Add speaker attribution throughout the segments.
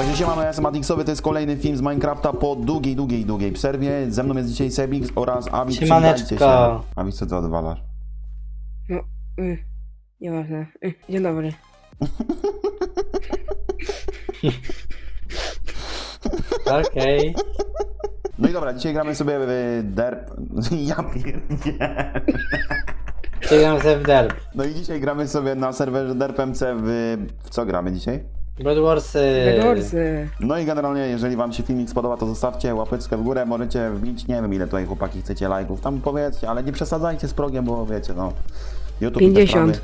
Speaker 1: Także siemano, ja jestem Adixowy, to jest kolejny film z Minecrafta po długiej, długiej, długiej przerwie. Ze mną jest dzisiaj Sebix oraz Abi.
Speaker 2: Siemaneczko.
Speaker 1: Przywitajcie się. Abi, co ty odwalasz?
Speaker 3: No, y, nieważne. Y, dzień dobry.
Speaker 2: Okej.
Speaker 1: No i dobra, dzisiaj gramy sobie w derp... Ja pierdzielę.
Speaker 2: Czekam sobie w derb.
Speaker 1: No i dzisiaj gramy sobie na serwerze derp.mc w... w co gramy dzisiaj?
Speaker 2: Blood Warsy.
Speaker 3: Bedorsy.
Speaker 1: No i generalnie, jeżeli wam się filmik spodoba, to zostawcie łapeczkę w górę, możecie wbić, nie wiem ile tutaj chłopaki chcecie lajków, tam powiedzcie, ale nie przesadzajcie z progiem, bo wiecie, no... YouTube i te
Speaker 3: 50.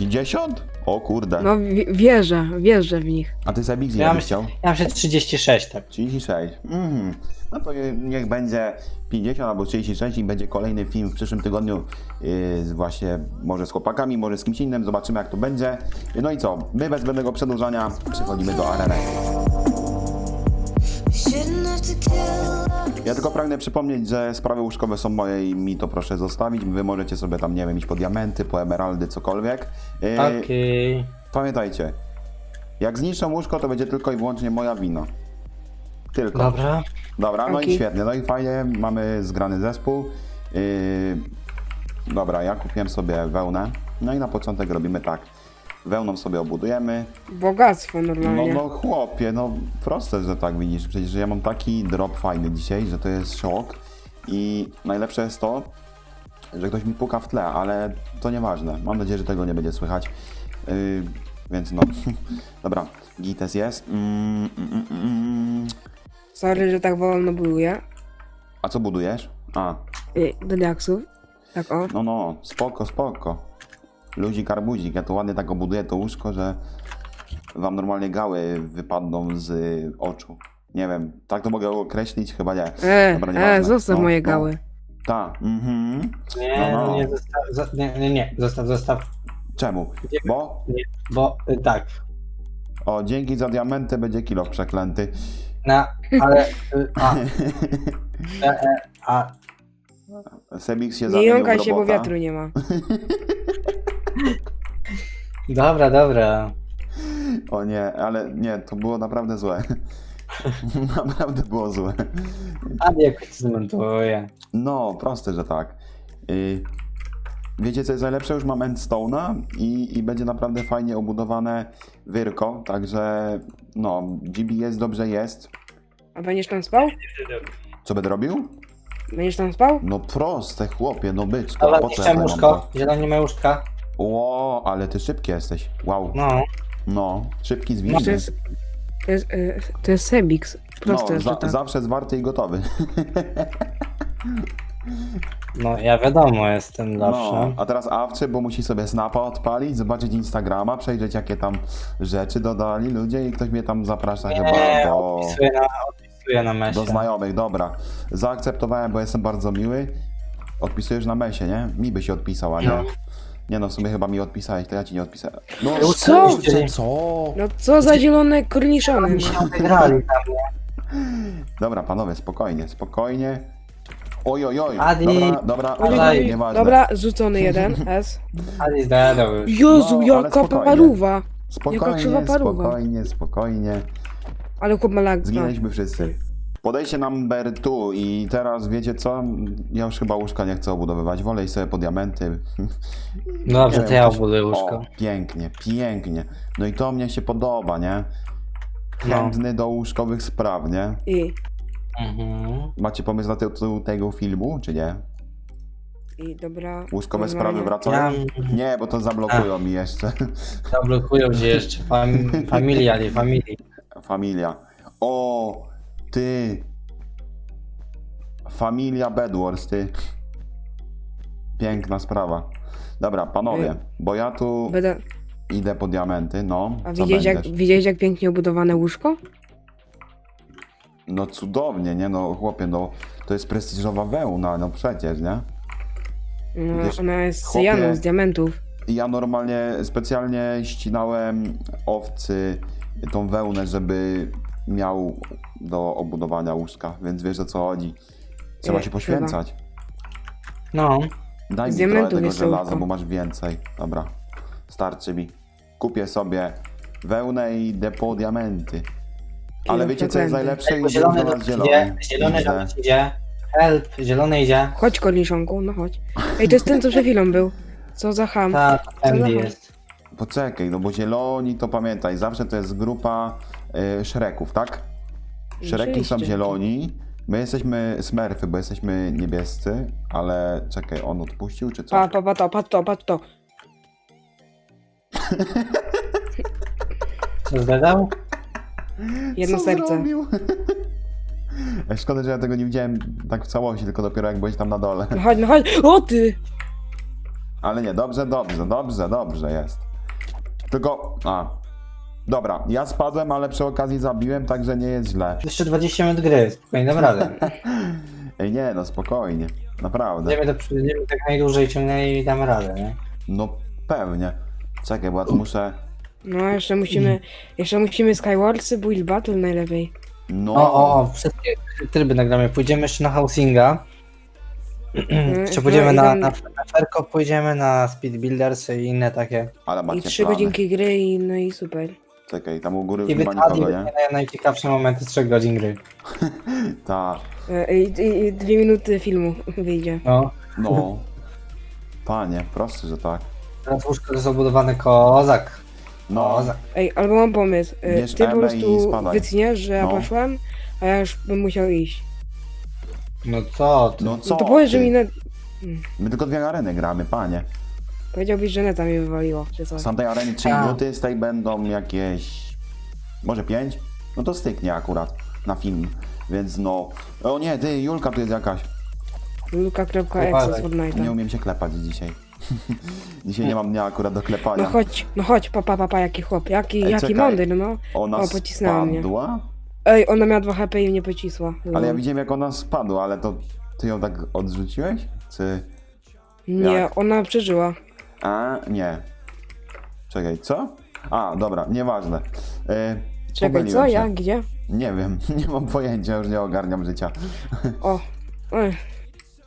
Speaker 1: sprawy. 50? O kurde.
Speaker 3: No, wi- wierzę, wierzę w nich.
Speaker 1: A ty
Speaker 2: Ja
Speaker 1: ile
Speaker 2: mam,
Speaker 1: byś chciał?
Speaker 2: ja mam się 36, tak.
Speaker 1: 36. Mhm. No to niech będzie 50 albo 36 i będzie kolejny film w przyszłym tygodniu yy, z właśnie może z chłopakami, może z kimś innym, zobaczymy jak to będzie. No i co, my bez zbędnego przedłużania przechodzimy do areny.
Speaker 4: Shouldn't
Speaker 1: Ja tylko pragnę przypomnieć, że sprawy łóżkowe są moje i mi to proszę zostawić. Wy możecie sobie tam, nie wiem, iść po diamenty, po emeraldy, cokolwiek. Yy,
Speaker 2: Okej.
Speaker 1: Pamiętajcie, jak zniszczę łóżko, to będzie tylko i wyłącznie moja wina. Tylko.
Speaker 2: Dobra.
Speaker 1: Dobra, no i
Speaker 3: Okej.
Speaker 1: świetnie, no i fajnie, mamy zgrany zespół. Yy, dobra, ja kupiłem sobie wełnę. No i na początek robimy tak. Wełną sobie obudujemy.
Speaker 3: Bogactwo
Speaker 1: No,
Speaker 3: normalnie.
Speaker 1: no chłopie, no proste, że tak widzisz. Przecież ja mam taki drop fajny dzisiaj, że to jest szok. I najlepsze jest to, że ktoś mi puka w tle, ale to nieważne. Mam nadzieję, że tego nie będzie słychać. Yy, więc no, dobra, gites jest. Mm, mm, mm, mm.
Speaker 3: Sorry, że tak wolno buduję.
Speaker 1: A co budujesz? A,
Speaker 3: Y, do diaksów. Tak o.
Speaker 1: No, no, spoko, spoko. Luzik, arbuzik. Ja to ładnie tak obuduję to łóżko, że wam normalnie gały wypadną z oczu. Nie wiem, tak to mogę określić? Chyba nie.
Speaker 3: E,
Speaker 1: Dobra,
Speaker 3: e,
Speaker 1: nieważne.
Speaker 3: zostaw
Speaker 1: No,
Speaker 3: moje
Speaker 1: no.
Speaker 3: gały.
Speaker 1: Ta, mhm.
Speaker 2: Nie,
Speaker 1: No, no.
Speaker 2: nie, zostaw, zo- nie, nie, nie, zostaw, zostaw.
Speaker 1: Czemu? Bo?
Speaker 2: Nie, bo y, tak.
Speaker 1: O, dzięki za diamenty będzie kilo przeklęty.
Speaker 2: Na, ale. Y, a, e, e, a,
Speaker 1: Sebix się
Speaker 3: Nie
Speaker 1: zamienił w
Speaker 3: jąkaj się, bo
Speaker 1: robota.
Speaker 3: wiatru nie ma.
Speaker 2: dobra, dobra.
Speaker 1: O nie, ale nie, to było naprawdę złe. naprawdę było złe.
Speaker 2: A jak zmontuję.
Speaker 1: No, proste, że tak. Y, Wiecie co jest najlepsze? Już mam endstone'a i, i będzie naprawdę fajnie obudowane wyrko, także no, GBS dobrze jest.
Speaker 3: A będziesz tam spał?
Speaker 1: Co będę robił?
Speaker 3: Będziesz tam spał?
Speaker 1: No proste, chłopie, no byczko,
Speaker 2: Dobra,
Speaker 1: po co ja tutaj mam
Speaker 2: łóżko.
Speaker 1: to?
Speaker 2: Zieloni ma łóżka.
Speaker 1: Ło, ale ty szybki jesteś, wow.
Speaker 2: No.
Speaker 1: No, szybki,
Speaker 3: To
Speaker 1: zwinny.
Speaker 3: jest, to jest, y, to jest Sebix. Proste,
Speaker 1: No,
Speaker 3: że
Speaker 1: za,
Speaker 3: tak.
Speaker 1: zawsze zwarty i gotowy.
Speaker 2: No, ja wiadomo, jestem
Speaker 1: No,
Speaker 2: zawsze.
Speaker 1: a teraz awczy, bo musi sobie snapa odpalić, zobaczyć Instagrama, przejrzeć jakie tam rzeczy dodali ludzie i ktoś mnie tam zaprasza chyba
Speaker 2: Nie,
Speaker 1: do,
Speaker 2: odpisuję na, odpisuję na mesie.
Speaker 1: do znajomych. Dobra, zaakceptowałem, bo jestem bardzo miły. Odpisujesz na mesie, nie? Mi by się odpisał, a nie?
Speaker 2: No.
Speaker 1: Nie no, w sumie chyba mi odpisałeś, to ja ci nie odpisałem. No
Speaker 2: No
Speaker 3: co?
Speaker 1: kurczę, Co?
Speaker 3: No co za zielone korniszony. No.
Speaker 1: Dobra, panowie, spokojnie, spokojnie. Oj, oj, oj.
Speaker 2: Adi.
Speaker 1: Dobra, dobra,
Speaker 3: Oj,
Speaker 2: Dawaj.
Speaker 1: oj, nieważne.
Speaker 3: Dobra, rzucony jeden, S.
Speaker 2: Ali zdają już.
Speaker 3: Jezu,
Speaker 1: No, ale
Speaker 3: jaka
Speaker 1: spokojnie.
Speaker 3: paruwa.
Speaker 1: Spokojnie,
Speaker 3: krzywa paruwa.
Speaker 1: spokojnie, spokojnie.
Speaker 3: Ale chłop ma lag. No.
Speaker 1: Zginęliśmy wszyscy. Podejście number 2 i teraz wiecie co? Ja już chyba łóżka nie chcę obudowywać, wolę iść sobie po diamenty.
Speaker 2: Dobrze,
Speaker 1: Nie
Speaker 2: to ja obuduję
Speaker 1: O,
Speaker 2: łóżko.
Speaker 1: pięknie, pięknie. No i to mnie się podoba, nie?
Speaker 2: No.
Speaker 1: Chętny do łóżkowych spraw, nie?
Speaker 3: I,
Speaker 2: Mhm.
Speaker 1: Macie pomysł na tytuł tego filmu, czy nie?
Speaker 3: i dobra.
Speaker 1: Łóżkowe
Speaker 3: normalnie.
Speaker 1: sprawy wracają?
Speaker 2: Ja
Speaker 1: Nie, bo to zablokują mi jeszcze.
Speaker 2: zablokują gdzie jeszcze. Fam, familia, nie familii.
Speaker 1: Familia. O, ty. Familia Bedwars, ty. Piękna sprawa. Dobra, panowie,
Speaker 3: Ej.
Speaker 1: bo ja tu
Speaker 3: Będę...
Speaker 1: idę po diamenty, no.
Speaker 3: A
Speaker 1: Co
Speaker 3: widziałeś jak,
Speaker 1: będziesz?
Speaker 3: widziałeś jak pięknie obudowane łóżko?
Speaker 1: No cudownie, nie? No chłopie, no to jest prestiżowa wełna, no przecież, nie?
Speaker 3: No,
Speaker 1: Wiesz,
Speaker 3: ona jest z
Speaker 1: chłopie-
Speaker 3: cyjanu, z diamentów.
Speaker 1: I ja normalnie specjalnie ścinałem owcy tą wełnę, żeby miał do obudowania łóżka, więc wiesz o co chodzi. Trzeba
Speaker 3: Nie,
Speaker 1: się poświęcać.
Speaker 2: No.
Speaker 1: Daj
Speaker 3: Z
Speaker 1: mi trochę
Speaker 3: diamentów
Speaker 1: tego
Speaker 3: jest
Speaker 1: żelaza, bo masz więcej. Dobra, starczy mi. Kupię sobie wełnę i idę po diamenty. Ale wiecie co jest najlepsze?
Speaker 2: Bo
Speaker 1: Idzie
Speaker 2: zielony
Speaker 1: do nas
Speaker 2: idzie,
Speaker 1: zielony.
Speaker 2: zielony
Speaker 1: Widzę.
Speaker 2: do nas idzie. Help, zielony idzie.
Speaker 3: Chodź, korniszonku, no chodź. Ej, to jest ten, co przed chwilą był. Co za ham.
Speaker 2: Tak, Andy
Speaker 3: za-
Speaker 2: jest.
Speaker 1: Poczekaj, no bo zieloni to pamiętaj, zawsze to jest grupa y, szreków, tak? Szereki są zieloni, my jesteśmy smerfy, bo jesteśmy niebiescy, ale czekaj, on odpuścił czy co?
Speaker 3: Pa, pa, pa to, patrz to, patrz to.
Speaker 2: Co zgadał?
Speaker 3: Jedno
Speaker 1: Co
Speaker 3: serce.
Speaker 1: zrobił? Szkoda, że ja tego nie widziałem tak w całości, tylko dopiero jak byłeś tam na dole.
Speaker 3: No chodź, no chodź. O ty!
Speaker 1: Ale nie, dobrze, dobrze, dobrze, dobrze jest. Tylko, a. Dobra, ja spadłem, ale przy okazji zabiłem, także nie jest źle.
Speaker 2: Jeszcze 20 minut gry, spokojnie, dam radę.
Speaker 1: Ej, nie, no spokojnie. Naprawdę.
Speaker 2: Będziemy, to, będziemy tak najdłużej ciągnęli i damy radę, nie?
Speaker 1: No pewnie. Czekaj, bo ja tu muszę.
Speaker 3: No, jeszcze musimy, jeszcze musimy Skywarsy, Build Battle najlepiej.
Speaker 1: No.
Speaker 2: O, o, o, wszystkie tryby nagramy. Pójdziemy jeszcze na Housinga. Jeszcze
Speaker 3: no
Speaker 2: pójdziemy
Speaker 3: i
Speaker 2: na, na, na Ferko, pójdziemy na Speed Builders i inne takie.
Speaker 1: Ale
Speaker 3: I trzy
Speaker 1: plany.
Speaker 3: godzinki gry i no i super.
Speaker 1: Czekaj, tam u góry
Speaker 2: I
Speaker 1: chyba nikogo, nie?
Speaker 2: będzie najciekawsze momenty z 3 godzin gry.
Speaker 1: Ta.
Speaker 3: E, I, i, i dwie minuty filmu wyjdzie.
Speaker 2: No.
Speaker 1: No. Panie, proste, że tak.
Speaker 2: Teraz łóżko jest obudowane kozak.
Speaker 1: No.
Speaker 2: Kozak.
Speaker 3: Ej, albo mam pomysł. E,
Speaker 1: Bierz
Speaker 3: Ty po
Speaker 1: Emę i
Speaker 3: prostu
Speaker 1: spadaj.
Speaker 3: wycniesz, że ja
Speaker 1: No.
Speaker 3: poszłem, a ja już bym musiał iść.
Speaker 2: No co ty?
Speaker 1: No co?
Speaker 3: No to powiedz, że
Speaker 1: ty?
Speaker 3: mi net...
Speaker 1: My tylko dwie areny gramy, panie.
Speaker 3: Powiedziałbyś, że neta mi wywaliło, czy coś.
Speaker 1: Z tamtej areny 3
Speaker 2: Tak.
Speaker 1: minuty, z tej będą jakieś. Może 5? No to styknie akurat na film. Więc no. O nie, ty, Julka tu jest jakaś.
Speaker 3: Luka.exe z. Fortnite'a.
Speaker 1: Nie umiem się klepać dzisiaj. dzisiaj nie mam dnia akurat do
Speaker 3: No
Speaker 1: klepania.
Speaker 3: chodź, no chodź, papa, papa, jaki chłop, jaki,
Speaker 1: Ej,
Speaker 3: jaki
Speaker 1: czekaj.
Speaker 3: mądry, no.
Speaker 1: Ona
Speaker 3: O, pocisnęła mnie.
Speaker 1: spadła?
Speaker 3: Ej, ona miała 2 HP i mnie pocisła.
Speaker 1: Ale ja
Speaker 3: Lol.
Speaker 1: widziałem jak ona spadła, ale to ty ją tak odrzuciłeś? Czy...
Speaker 3: Nie,
Speaker 1: jak?
Speaker 3: ona przeżyła.
Speaker 1: A, nie. Czekaj, co? A, dobra, nieważne. Yy,
Speaker 3: Czekaj, co?
Speaker 1: się.
Speaker 3: Ja? Gdzie?
Speaker 1: Nie wiem, nie mam pojęcia, już nie ogarniam życia.
Speaker 3: O, Ej,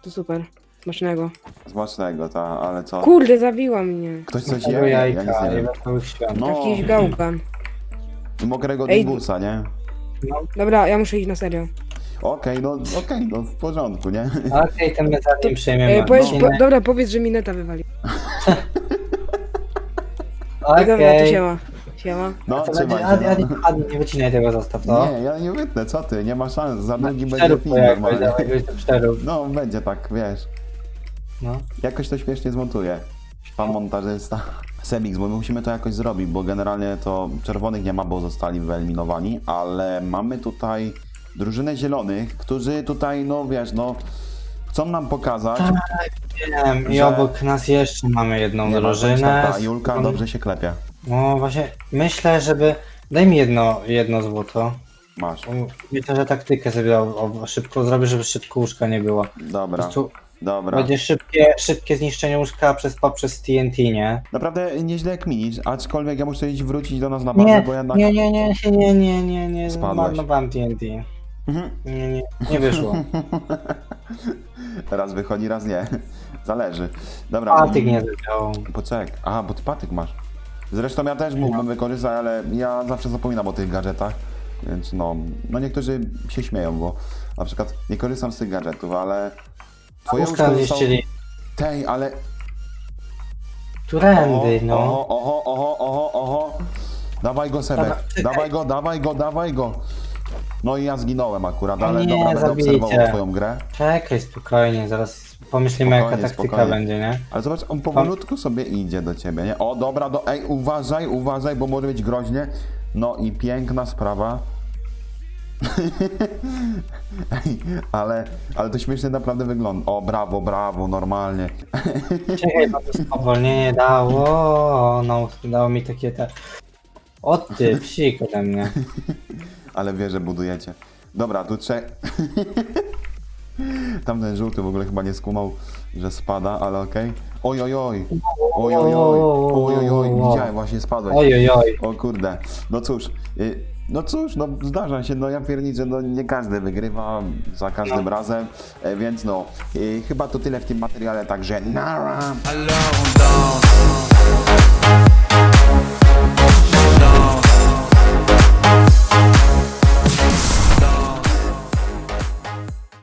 Speaker 3: to super. Smacznego.
Speaker 1: Smacznego, ta, ale co?
Speaker 3: Kurde, zabiła mnie.
Speaker 1: Ktoś coś je? Ja nic nie wiem. No,
Speaker 3: Jakiś gałgan.
Speaker 1: mokrego
Speaker 3: Ej.
Speaker 1: dyngusa, nie?
Speaker 3: Dobra, ja muszę iść na serio.
Speaker 1: Okej, no okej, no w porządku, nie?
Speaker 2: Okej, ten medalion przyjmiemy.
Speaker 3: Ej, powiedz,
Speaker 2: No.
Speaker 3: po, dobra, powiedz, że mi neta wywali. Dobra, to siema. Siema.
Speaker 1: No, trzymaj
Speaker 2: będzie, Adi,
Speaker 1: się.
Speaker 2: Adi,
Speaker 1: No.
Speaker 2: Adi, nie wycinaj tego, zostaw to.
Speaker 1: Nie, ja nie wytnę, co ty, nie ma szans, za długi będzie
Speaker 2: Przerób
Speaker 1: film
Speaker 2: to jak
Speaker 1: normalnie.
Speaker 2: przerób.
Speaker 1: No, będzie tak, wiesz.
Speaker 2: No.
Speaker 1: Jakoś to śmiesznie zmontuje. Pan montażysta. Semix, bo my musimy to jakoś zrobić, bo generalnie to czerwonych nie ma, bo zostali wyeliminowani, ale mamy tutaj drużynę zielonych, którzy tutaj, no wiesz, no chcą nam pokazać.
Speaker 2: Wiem, i
Speaker 1: Że-
Speaker 2: obok nas jeszcze mamy jedną
Speaker 1: Nie ma
Speaker 2: drużynę.
Speaker 1: ta Julka dobrze się klepie.
Speaker 2: No właśnie, myślę, żeby... Daj mi jedno, jedno złoto.
Speaker 1: Masz.
Speaker 2: Myślę, że taktykę sobie o, o, szybko zrobię, żeby szybko łóżka nie było. Po
Speaker 1: Dobra,
Speaker 2: prostu
Speaker 1: dobra.
Speaker 2: będzie szybkie, szybkie zniszczenie łóżka przez, poprzez TNT, nie?
Speaker 1: Naprawdę nieźle kminisz, aczkolwiek ja muszę iść wrócić do nas na bazę,
Speaker 2: Nie,
Speaker 1: bo jednak...
Speaker 2: nie, nie, nie, nie, nie, nie, nie, nie,
Speaker 1: Spadłeś.
Speaker 2: marnowałem TNT.
Speaker 1: Mhm.
Speaker 2: Nie, nie, nie wyszło.
Speaker 1: Raz wychodzi, raz nie. Zależy. Dobra.
Speaker 2: Patyk nie zadziałał.
Speaker 1: Poczek. Aha, bo ty patyk masz. Zresztą ja też mógłbym wykorzystać, ale ja zawsze zapominam o tych gadżetach. Więc no, no niektórzy się śmieją, bo na przykład nie korzystam z tych gadżetów, ale twoje łóżko zostało...
Speaker 2: zniszczyli.
Speaker 1: Tej, ale...
Speaker 2: Którędy, no.
Speaker 1: Oho, oho, oho, oho, oho. Dawaj go, Sebek.
Speaker 2: Dobra, czekaj.
Speaker 1: Dawaj go, dawaj go, dawaj go. No i ja zginąłem akurat,
Speaker 2: O
Speaker 1: ale
Speaker 2: nie,
Speaker 1: dobra, będę
Speaker 2: zabijcie.
Speaker 1: obserwował twoją grę.
Speaker 2: Czekaj, spokojnie, zaraz pomyślimy jaka
Speaker 1: Spokojnie,
Speaker 2: taktyka
Speaker 1: spokojnie.
Speaker 2: będzie, nie?
Speaker 1: Ale zobacz, on powolutku sobie idzie do ciebie, nie? O, dobra, do... ej, uważaj, uważaj, bo może być groźnie. No i piękna sprawa. Ej, ale, ale to śmiesznie naprawdę wygląda. O, brawo, brawo, normalnie.
Speaker 2: Czekaj, bo to spowolnienie dało, no, dało mi takie te... O ty, psik ode mnie.
Speaker 1: Ale wie, że budujecie. Dobra, tu trzech... Tamten żółty w ogóle chyba nie skumał, że spada, ale okej. Oj, oj, oj. Oj, oj, oj. Oj, oj, oj. Widziałem, właśnie spadłeś.
Speaker 2: Oj, oj, oj.
Speaker 1: O kurde, no cóż, y, no cóż, no zdarza się, no ja pierniczę, no nie każdy wygrywa za każdym razem, e, więc no, y, chyba to tyle w tym materiale, także nara!
Speaker 5: On danse,